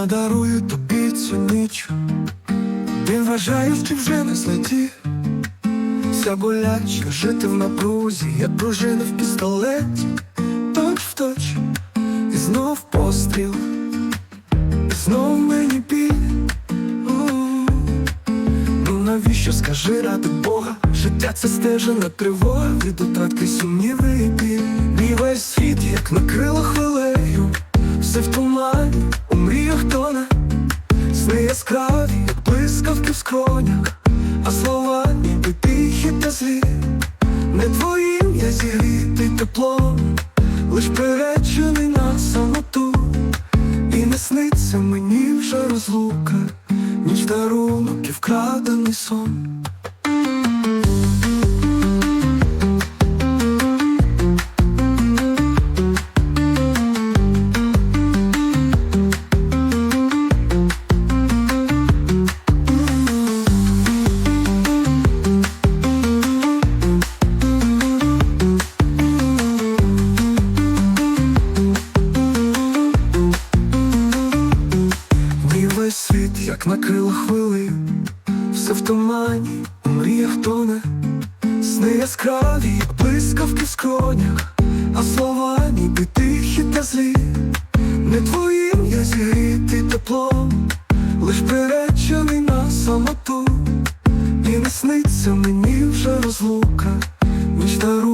Я дарую тобі цю ніч. Він вважає, що вже не злетів. Вся болячка жити в напрузі, як пружина в пістолеті, точ в точ, і знов постріл, і знов мені біль. Ну навіщо скажи ради Бога? Життя це стежена тривога від утратки сумніви і біль. Мій весь світ, як накрило хвилею, все в тумані, тоне, сни яскраві, як блискавки в скронях, а слова ніби тихі та злі. Не твоїм я зігрітий теплом, лиш приречений на самоту, і не сниться мені вже розлука, ніч дарунок і вкрадений сон. Світ, як накрила хвили, все в тумані, у мріях тоне, сни яскраві, як блискавки в скронях, а слова ніби тихі та злі. Не твоїм я зігрітий теплом, лиш приречений на самоту, і не сниться мені вже розлука, ніч дарує